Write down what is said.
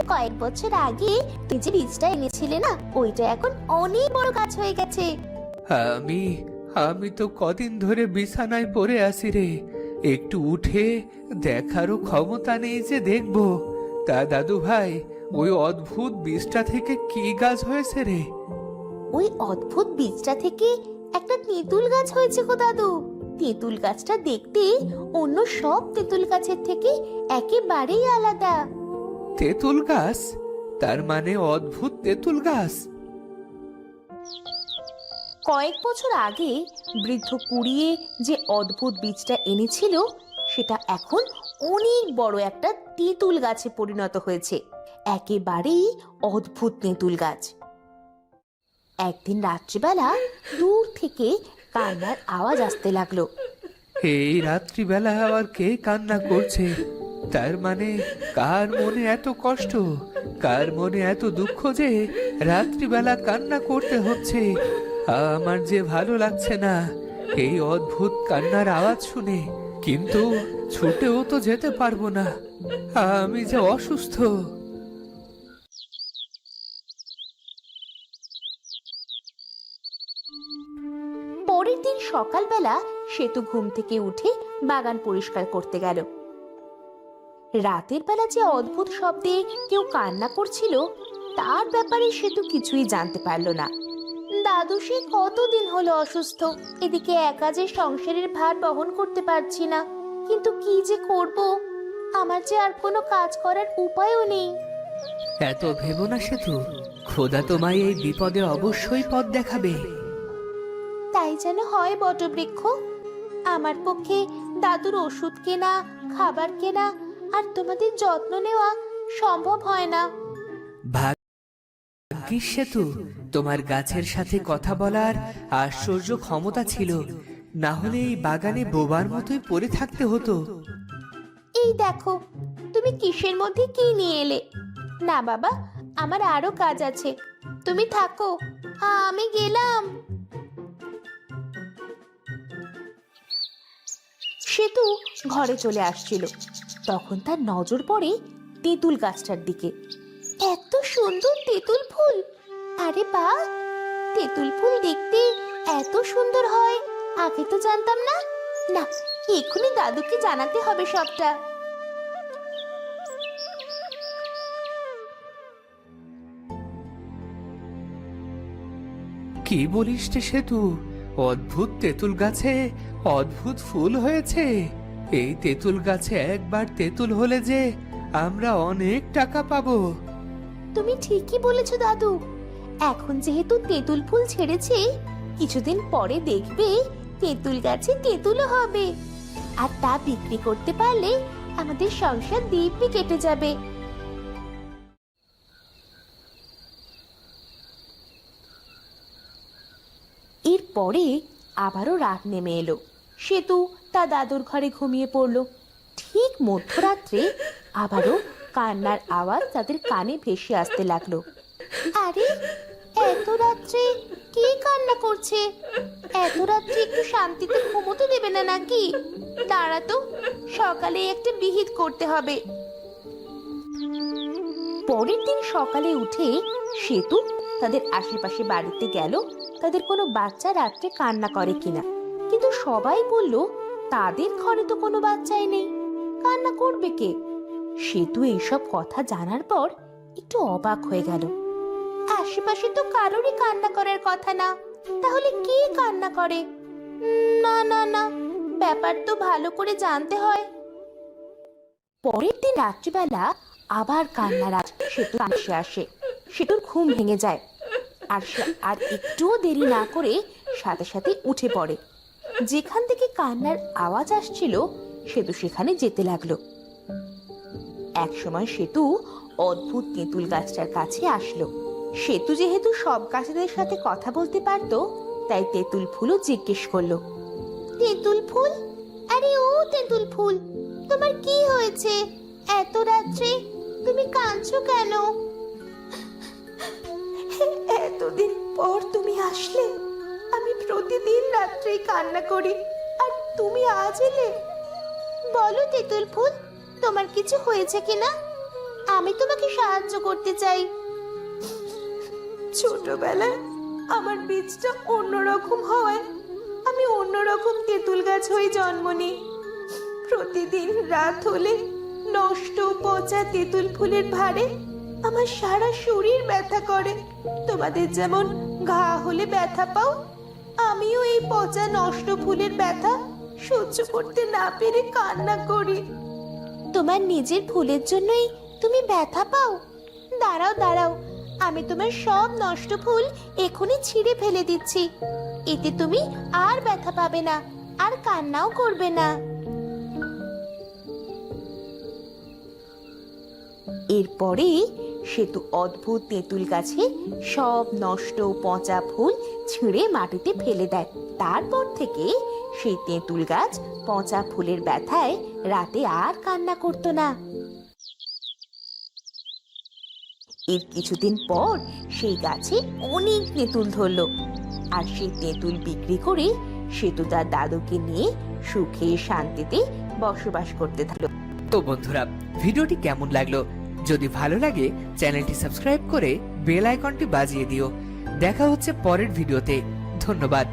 কয়েক বছর আগে তুই যে বীজটা এনেছিলে না ওইটা এখন অনেক বড় গাছ হয়ে গেছে। আমি আমি তো কদিন ধরে বিছানায় পড়ে আছি রে। একটু উঠে দেখারও ক্ষমতা নেই যে দেখব। তা দাদু ভাই ওই অদ্ভুত বীজটা থেকে কি গাছ হয়েছে রে? ওই অদ্ভুত বীজটা থেকে একটা তেঁতুল গাছ হয়েছে গো দাদু। তেঁতুল গাছটা দেখতে অন্য সব তেঁতুল গাছের থেকে একেবারেই আলাদা। তেঁতুল গাছ? তার মানে অদ্ভুত তেঁতুল গাছ। কয়েক বছর আগে বৃদ্ধ কুড়িয়ে যে অদ্ভুত বীজটা এনেছিল সেটা এখন অনেক বড় একটা তেঁতুল গাছে পরিণত হয়েছে। একেবারেই অদ্ভুত তেঁতুল গাছ। একদিন রাত্রিবেলা দূর থেকে কান্নার আওয়াজ আসতে লাগল। এই রাত্রিবেলা আবার কে কান্না করছে? তার মানে কার মনে এত কষ্ট? কার মনে এত দুঃখ যে রাত্রিবেলা কান্না করতে হচ্ছে? আমার যে ভালো লাগছে না, এই অদ্ভুত কান্নার আওয়াজ শুনে। কিন্তু ছুটেও তো যেতে পারব না। আমি যে অসুস্থ। পরের দিন সকালবেলা সেতু ঘুম থেকে উঠে বাগান পরিষ্কার করতে গেল। রাতের বেলা যে অদ্ভুত শব্দে কেউ কান্না করছিল তার ব্যাপারে সেতু কিছুই জানতে পারল না। দাদু সে কতদিন হলো অসুস্থ? এদিকে একা যে সংসারের ভার বহন করতে পারছি না। কিন্তু কি যে করব? আমার যে আর কোনো কাজ করার উপায়ও নেই। এত ভেবো না সেতু খোদা তোমায় এই বিপদে অবশ্যই পথ দেখাবে। তাই যেন হয় বটবৃক্ষ। আমার পক্ষে দাদুর ওষুধ কেনা খাবার কেনা আর তোমাদের যত্ন নেওয়া সম্ভব হয় না। ভাগ্যিস সেতু তোমার গাছের সাথে কথা বলার আশ্চর্য ক্ষমতা ছিল। না হলে এই বাগানে বোবার মতোই পড়ে থাকতে হতো। এই দেখো তুমি কিসের মধ্যে কি নিয়ে এলে? না বাবা আমার আরও কাজ আছে। তুমি থাকো আমি গেলাম। সেতু ঘরে চলে আসছিল। তখন তার নজর পড়ে তেঁতুল গাছটার দিকে। এত সুন্দর তেঁতুল ফুল! আরে বা! তেঁতুল ফুল দেখতে এত সুন্দর হয়, আগে তো জানতাম না। না, এক্ষুনি দাদুকে জানাতে হবে সবটা। কি বলিস রে সেতু? অদ্ভুত তেঁতুল গাছে অদ্ভুত ফুল হয়েছে। এই তেঁতুল গাছে একবার তেঁতুল হলে যে আমরা অনেক টাকা পাবো। তুমি ঠিকই বলেছ, দাদু। এখন যেহেতু তেঁতুল ফুল ছেড়েছে, কিছুদিন পরে দেখবে তেঁতুল গাছে তেঁতুলও হবে। আর তা বিক্রি করতে পারলে আমাদের সংসার দিব্যি কেটে যাবে। এরপরে আবারও রাত নেমে এলো। সেতু তা দাদুর ঘরে ঘুমিয়ে পড়ল। ঠিক মধ্যরাত্রে আবারও কান্নার আওয়াজ তাদের কানে ভেসে আসতে লাগল। আরে, এত রাত্রে কে কান্না করছে? এত রাত্রে একটু শান্তিতে ঘুমোতে দেবে না নাকি? তারা তো সকালে একটা বিহিত করতে হবে। পরের দিন সকালে উঠে সেতু তাদের আশেপাশে বাড়িতে গেল। তাদের কোনো বাচ্চা রাত্রে কান্না করে কিনা। কিন্তু সবাই বলল, তাদের ঘরে তো কোনো বাচ্চাই নেই। কান্না করবে কে? সেতু এইসব কথা জানার পর একটু অবাক হয়ে গেল। আশেপাশে তো কারোরই কান্না করার কথা না। তাহলে কে কান্না করে? না না না। ব্যাপার তো ভালো করে জানতে হয়। পরের দিন রাত্রিবেলা আবার কান্নার আজ সেতু আসে আসে। সেতুর ঘুম ভেঙে যায়। আর সে আর একটুও দেরি না করে সাথে সাথে উঠে পড়ে। যেখান থেকে কান্নার আওয়াজ আসছিল, সেতু সেখানে যেতে লাগল। একসময় সেতু অদ্ভুত তেঁতুল গাছটার কাছে আসলো। সেতু যেহেতু সব গাছেদের সাথে কথা বলতে পারতো, তাই তেঁতুল ফুলও জিজ্ঞেস করল, তেঁতুল ফুল? আরে ও তেঁতুল ফুল, তোমার কি হয়েছে? এত রাত্রে তুমি কাঁদছো কেন? এতদিন পর তুমি আসলে আমি প্রতিদিন রাত্রেই কান্না করি। আর তুমি আজ এলে? বলো তেঁতুল ফুল, তোমার কিছু হয়েছে কিনা? আমি তোমাকে সাহায্য করতে চাই। ছোটবেলায় আমার বীজটা অন্যরকম হওয়ায় আমি অন্যরকম তেঁতুল গাছ হয়ে জন্ম নিই। প্রতিদিন রাত হলে নষ্ট পচা তেঁতুল ফুলের ভারে আমার সারা শরীর ব্যথা করে। তোমাদের যেমন ঘা হলে ব্যথা পাও আমিও এই পচা নষ্ট ফুলের ব্যথা সহ্য করতে না পেরে কান্না করি। তোমার নিজের ফুলের জন্যই তুমি ব্যথা পাও? দাঁড়াও দাঁড়াও। আমি তোমার সব নষ্ট ফুল এখনই ছিঁড়ে ফেলে দিচ্ছি। এতে তুমি আর ব্যথা পাবে না আর কান্নাও করবে না। এরপরে সেতু অদ্ভুত তেঁতুল গাছে সব নষ্ট পচা ফুল ছিঁড়ে মাটিতে ফেলে দেয়। তারপর থেকে সেই তেঁতুল গাছ পচা ফুলের ব্যথায় রাতে আর কান্না করতো না। এর কিছুদিন পর সেই গাছে অনেক তেঁতুল ধরলো আর সেই তেঁতুল বিক্রি করে সেতু তার দাদুকে নিয়ে সুখে শান্তিতে বসবাস করতে থাকল। তো বন্ধুরা, ভিডিওটি কেমন লাগল যদি ভালো লাগে, চ্যানেলটি সাবস্ক্রাইব করে বেল আইকনটি বাজিয়ে দিও। দেখা হচ্ছে পরের ভিডিওতে। ধন্যবাদ।